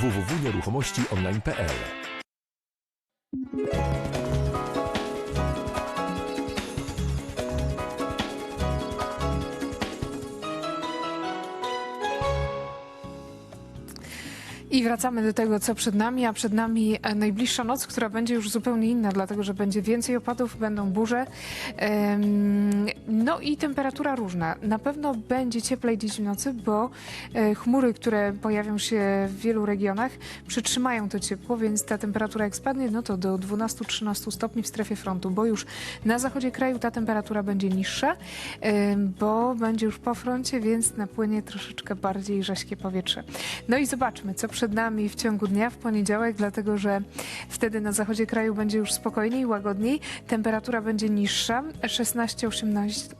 www.nieruchomościonline.pl I wracamy do tego, co przed nami, a przed nami e, najbliższa noc, która będzie już zupełnie inna, dlatego że będzie więcej opadów, będą burze. No i temperatura różna. Na pewno będzie cieplej dziś w nocy, bo e, chmury, które pojawią się w wielu regionach, przytrzymają to ciepło, więc ta temperatura jak spadnie, no to do 12-13 stopni w strefie frontu, bo już na zachodzie kraju ta temperatura będzie niższa, em, bo będzie już po froncie, więc napłynie troszeczkę bardziej rześkie powietrze. No i zobaczmy, co przed nami w ciągu dnia w poniedziałek, dlatego że wtedy na zachodzie kraju będzie już spokojniej, łagodniej. Temperatura będzie niższa, 16-18,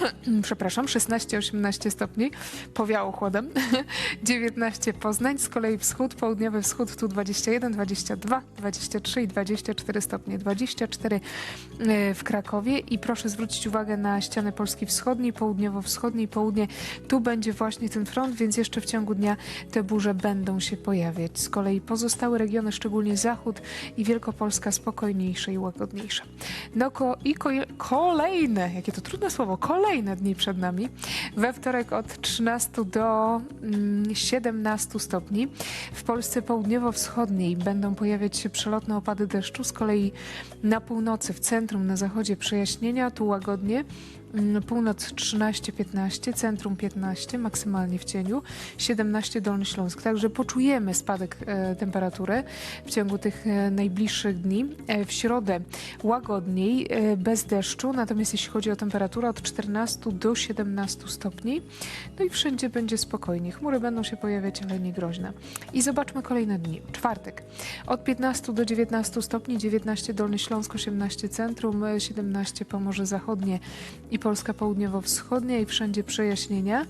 przepraszam, 16-18 stopni, powiało chłodem. 19 Poznań, z kolei wschód, południowy wschód tu 21, 22, 23 i 24 stopnie, 24 e, w Krakowie i proszę zwrócić uwagę na ścianę Polski Wschodniej, południowo-wschodniej, południe. Tu będzie właśnie ten front, więc jeszcze w ciągu dnia te burze będą się pojawiać. Z kolei pozostałe regiony, szczególnie zachód i Wielkopolska spokojniejsze i łagodniejsze. No ko i ko kolejne, jakie to trudne słowo, kolejne dni przed nami. We wtorek od 13 do mm, 17 stopni. W Polsce południowo-wschodniej będą pojawiać się przelotne opady deszczu. Z kolei na północy, w centrum, na zachodzie przejaśnienia, tu łagodnie. Mm, Północ 13-15, centrum 15, maksymalnie w cieniu, 17 Dolny Śląsk. Także poczujemy spadek e, temperatury w ciągu tych e, najbliższych dni. E, w środę łagodniej, bez deszczu, natomiast jeśli chodzi o temperaturę od 14 do 17 stopni, no i wszędzie będzie spokojnie. Chmury będą się pojawiać, ale nie groźne. I zobaczmy kolejne dni. Czwartek od 15 do 19 stopni, 19 Dolny Śląsk, 18 centrum, e, 17 Pomorze Zachodnie i Polska Południowo-Wschodnia i wszędzie przejaśnienia.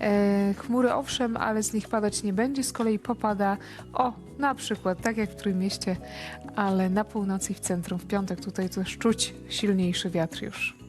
E, chmury owszem, ale z nich padać nie będzie, z kolei popada o, na przykład, tak jak w Trójmieście, ale na północy i w centrum w piątek tutaj też czuć silniejszy wiatr już.